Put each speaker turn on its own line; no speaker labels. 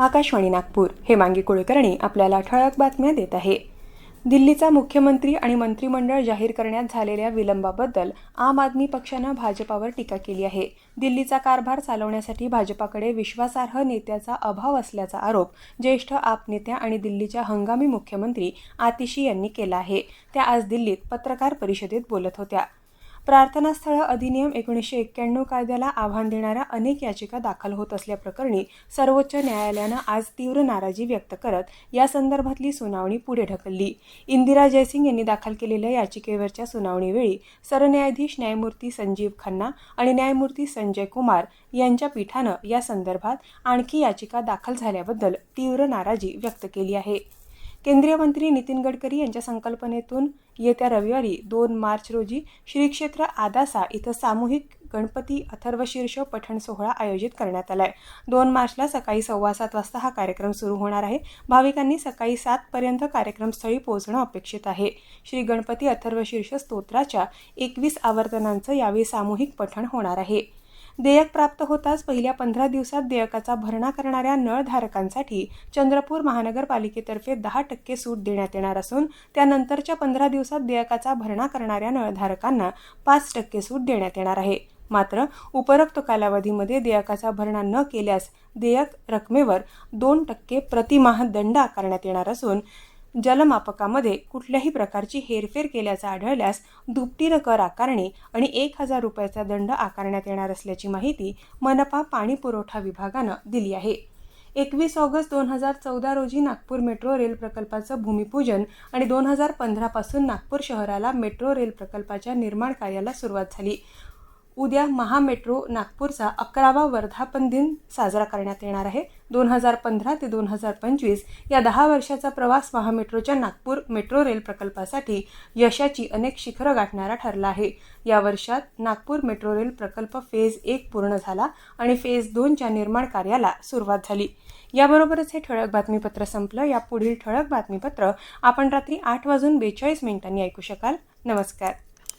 आकाशवाणी नागपूर हे मांगी कुलकर्णी आपल्याला ठळक बातम्या देत आहे. दिल्लीचा मुख्यमंत्री आणि मंत्रिमंडळ जाहीर करण्यात झालेल्या विलंबाबद्दल आम आदमी पक्षानं भाजपावर टीका केली आहे. दिल्लीचा कारभार चालवण्यासाठी भाजपाकडे विश्वासार्ह नेत्याचा अभाव असल्याचा आरोप ज्येष्ठ आप नेत्या आणि दिल्लीच्या हंगामी मुख्यमंत्री आतिशी यांनी केला आहे. त्या आज दिल्लीत पत्रकार परिषदेत बोलत होत्या. प्रार्थनास्थळ अधिनियम एकोणीसशे एक्क्याण्णव कायद्याला आव्हान देणाऱ्या अनेक याचिका दाखल होत असल्याप्रकरणी सर्वोच्च न्यायालयानं आज तीव्र नाराजी व्यक्त करत या संदर्भातली सुनावणी पुढे ढकलली. इंदिरा जयसिंग यांनी दाखल केलेल्या याचिकेवरच्या सुनावणीवेळी सरन्यायाधीश न्यायमूर्ती संजीव खन्ना आणि न्यायमूर्ती संजय कुमार यांच्या पीठानं या संदर्भात आणखी याचिका दाखल झाल्याबद्दल तीव्र नाराजी व्यक्त केली आहे. केंद्रीय मंत्री नितीन गडकरी यांच्या संकल्पनेतून येत्या रविवारी दोन मार्च रोजी श्री क्षेत्र आदासा इथं सामूहिक गणपती अथर्वशीर्ष पठण सोहळा आयोजित करण्यात आलाय. दोन मार्चला सकाळी सव्वा सात वाजता हा कार्यक्रम सुरू होणार आहे. भाविकांनी सकाळी सातपर्यंत कार्यक्रमस्थळी पोहोचणं अपेक्षित आहे. श्री गणपती अथर्वशीर्ष स्तोत्राच्या एकवीस आवर्तनांचं यावेळी सामूहिक पठण होणार आहे. देयक प्राप्त होताच पहिल्या पंधरा दिवसात देयकाचा भरणा करणाऱ्या नळधारकांसाठी चंद्रपूर महानगरपालिकेतर्फे दहा टक्के सूट देण्यात येणार असून त्यानंतरच्या पंधरा दिवसात देयकाचा भरणा करणाऱ्या नळधारकांना पाच टक्के सूट देण्यात येणार आहे. मात्र उपरोक्त कालावधीमध्ये देयकाचा भरणा न केल्यास देयक रकमेवर दोन टक्के प्रतिमाह दंड आकारण्यात येणार असून जलमापकामध्ये कुठल्याही प्रकारची हेरफेर केल्याचं आढळल्यास दुपटीनं कर आकारणे आणि एक हजार रुपयाचा दंड आकारण्यात येणार असल्याची माहिती मनपा पाणी पुरवठा विभागानं दिली आहे. एकवीस ऑगस्ट दोन हजार चौदा रोजी नागपूर मेट्रो रेल प्रकल्पाचं भूमिपूजन आणि दोन हजार पंधरापासून नागपूर शहराला मेट्रो रेल प्रकल्पाच्या निर्माण कार्याला सुरुवात झाली. उद्या महामेट्रो नागपूरचा अकरावा वर्धापन दिन साजरा करण्यात येणार आहे. दोन हजार पंधरा ते दोन हजार पंचवीस या दहा वर्षाचा प्रवास महामेट्रोच्या नागपूर मेट्रो रेल प्रकल्पासाठी यशाची अनेक शिखरं गाठणारा ठरला आहे. या वर्षात नागपूर मेट्रो रेल प्रकल्प फेज एक पूर्ण झाला आणि फेज दोनच्या निर्माण कार्याला सुरुवात झाली. याबरोबरच हे ठळक बातमीपत्र संपलं. या पुढील ठळक बातमीपत्र आपण रात्री आठ वाजून बेचाळीस मिनिटांनी ऐकू शकाल. नमस्कार.